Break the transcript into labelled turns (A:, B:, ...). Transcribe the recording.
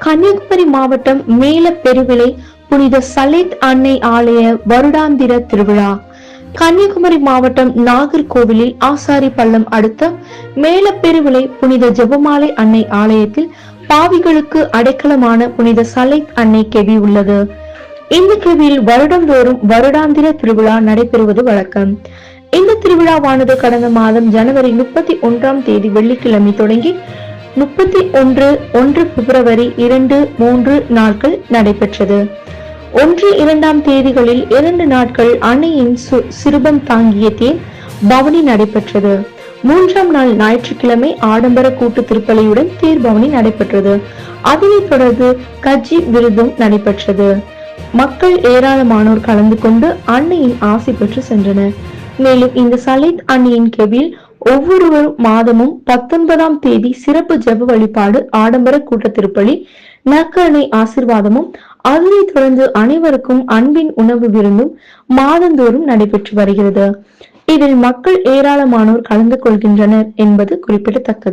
A: கன்னியாகுமரி மாவட்டம் மேலப்பெருவிளை புனித சலேத் அன்னை ஆலய வருடாந்திர திருவிழா. கன்னியாகுமரி மாவட்டம் நாகர்கோவிலில் ஆசாரி பள்ளம் அடுத்த மேலப்பெருவிளை புனித ஜெபமாலை அன்னை ஆலயத்தில் பாவிகளுக்கு அடைக்கலமான புனித சலேத் அன்னை கெவி உள்ளது. இந்த கெவியில் வருடந்தோறும் வருடாந்திர திருவிழா நடைபெறுவது வழக்கம். இந்த திருவிழாவானது கடந்த மாதம் ஜனவரி முப்பத்தி ஒன்றாம் தேதி வெள்ளிக்கிழமை தொடங்கி முப்பத்தி ஒன்று ஒன்று பிப்ரவரி இரண்டு மூன்று நாட்கள் நடைபெற்றது. ஒன்று இரண்டாம் தேதிகளில் இரண்டு நாட்கள் அன்னையின் சிறுபம் தாங்கிய தேன் பவனி நடைபெற்றது. மூன்றாம் நாள் ஞாயிற்றுக்கிழமை ஆடம்பர கூட்டு திருப்பலியுடன் தேர்பவனி நடைபெற்றது. அதனைத் தொடர்ந்து கஜி விருதும் நடைபெற்றது. மக்கள் ஏராளமானோர் கலந்து கொண்டு அன்னையின் ஆசி பெற்று சென்றனர். மேலும் இந்த சலித் அன்னையின் கெவில் ஒவ்வொருவரும் மாதமும் பத்தொன்பதாம் தேதி சிறப்பு ஜப வழிபாடு ஆடம்பர கூட்ட திருப்பலி நற்கருணை ஆசிர்வாதமும் அதனைத் தொடர்ந்து அனைவருக்கும் அன்பின் உணவு விருந்தும் மாதந்தோறும் நடைபெற்று வருகிறது. இதில் மக்கள் ஏராளமானோர் கலந்து கொள்கின்றனர் என்பது குறிப்பிடத்தக்கது.